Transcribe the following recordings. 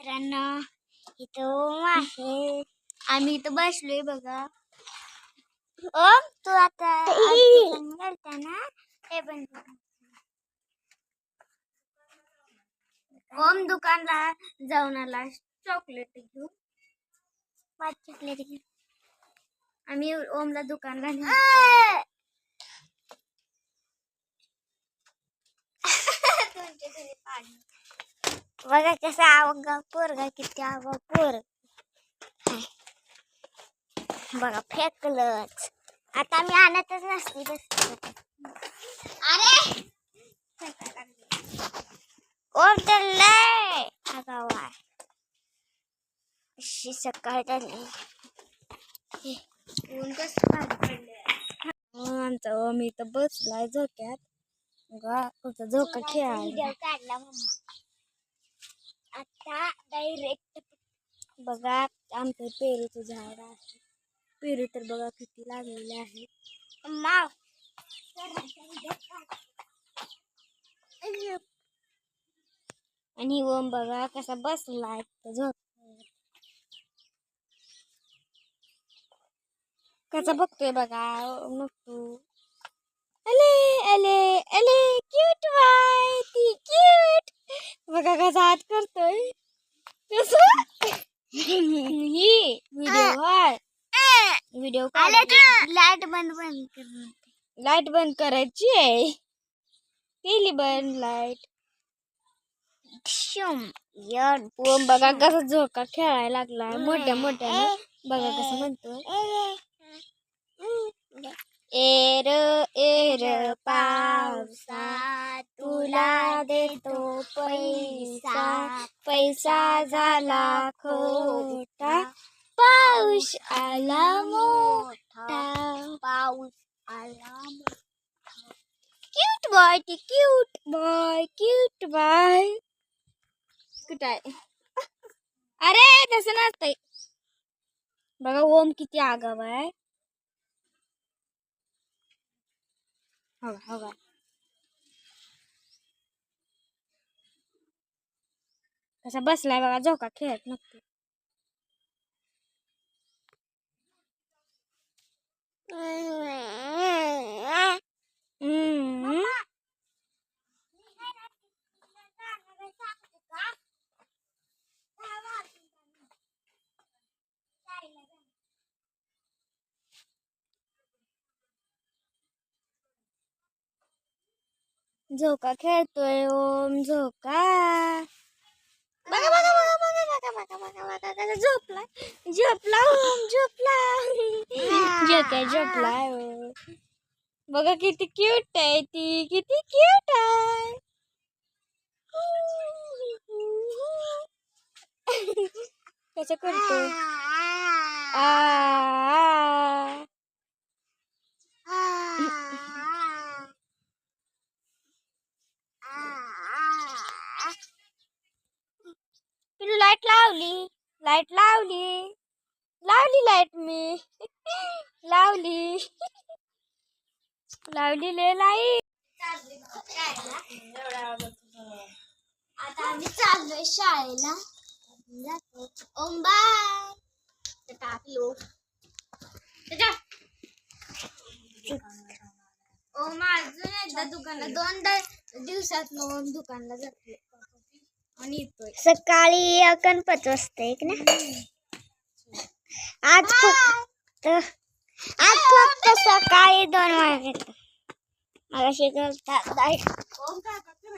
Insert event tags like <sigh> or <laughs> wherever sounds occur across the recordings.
मित्रांनो इथं ओम आहे. आम्ही इथं बसलोय बघा. ओम तू आता <laughs> ना? ते पण. ओम दुकानला जाऊन आला. चॉकलेट घेऊन. पाच चॉकलेट घेऊन. आम्ही ओमला दुकानला नेलं. <laughs> तुमच्या घरी पाणी. बघा कसा आवगा पोरगा किती आवगा पोर. बघा फेकलंच. आता मी आणतच नसते अरे! ओम तर लय. आगाव आहे अशी सकाळ झाली. ऊन कसं आमचा ओम इथं बसलाय झोक्यात. झोका खेळायला. काढला आता डायरेक्ट बघा आमचं पेरूचं झाड आहे. पेरू तर बघा किती लागलेले आहे. माव. आणि ओम बघा कसा बसलाय झोप. कसा बघतोय बघा नको अले अले अले क्यूट बाय ती क्यूट बघा कसा हात करतोय. कसं? ही व्हिडिओ लाइट बंद बंद कर लाइट बंद करायची आहे. केली बंद लाइट बघा कसा झोका खेळायला लागलाय. मोठ्या मोठ्या बघा कसं म्हणतोय. एर एर पावसा तुला देतो पैसा. पैसा झाला खोटा. पाऊस आला मोठा. पाऊस आला क्यूट बॉय ती क्यूट बॉय क्यूट बॉय कुठं आहे अरे तसं नसतंय. बघा ओम किती आगाव आहे. 好吧，好吧。Kasi ba, sila yung radyo, kakit. Ah, Mm-hmm. Papa. झोका खेळतोय ओम झोका बघा बघा बघा बघा बघा बघा बघा बघा कसा झोपला झोपला ओम झोपला झोका झोपला ओम. बघा किती क्यूट आहे ती किती क्यूट आहे कसं करतो आ. पिलू लाइट लावली लाइट लावली लावली लाइट मी. लावली. लावली ले लाइट. आता आम्ही चाललोय शाळेला. ओम बाय. टाकलो ओम अजून एकदा दुकानला दोनदा दिवसात ओम दुकानला जातो आणि येतोय सकाळी अकन पाच वाजता एक ना आज फक्त आज फक्त सकाळी दोन वाजले मला शिकवतात ओम काय करते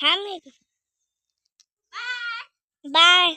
Come here. Bye. Bye.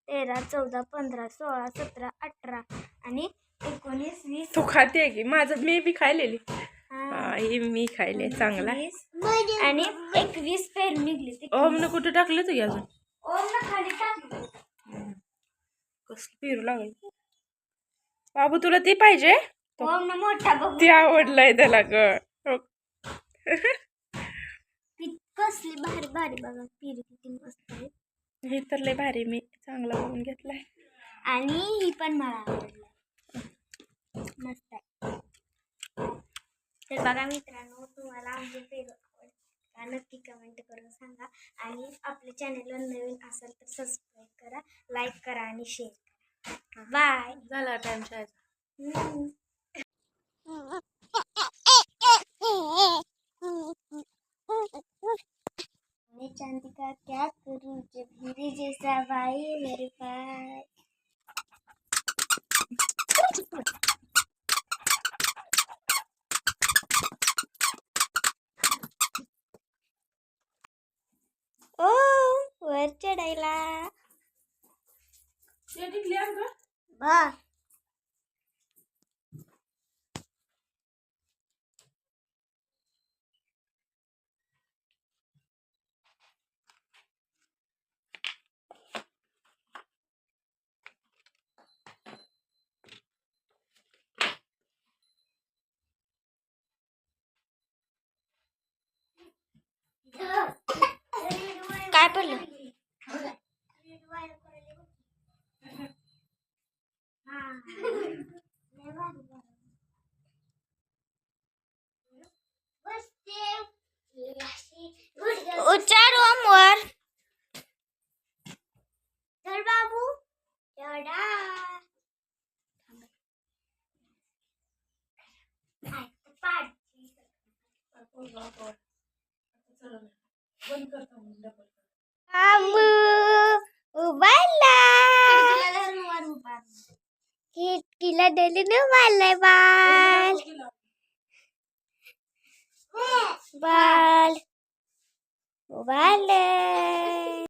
तेरा चौदा पंधरा सोळा सतरा अठरा आणि एकोणीस वीस. तू खाते की? माझं मी बी खायलेली. हा, हा, मी खायले. चांगला. वीस. आणि एकवीस पेरू निघले. ते ओम न कुठं टाकलं तू अजून? ओमला खाली टाकले. कसलं पेरू लागल. बाबू तुला ते पाहिजे? ओमला मोठा बघ. ते आवडलंय त्याला ग. हो. कसली भारी भारी बघा पेरू किती मस्त आहे. हे तर लय भारी मी चांगला बघून घेतलाय. आणि ही पण मला आवडलं. मस्त आहे. तर बघा मित्रांनो तुम्हाला आमचे का नक्की कमेंट करून सांगा. आणि आपल्या चॅनलवर नवीन असेल तर सबस्क्राईब करा लाईक करा आणि शेअर करा. बाय झाला टाइम शाळेचा. <laughs> मैं चांदी का क्या करूँ जब हीरे जैसा भाई मेरे पास? ओ वर चढायला बा काय पडलं? उच्चार ओम वर चल बाबू આબુ ઉબાલા કિલા ડેલી નો વાલે વાલ વાલ વાલે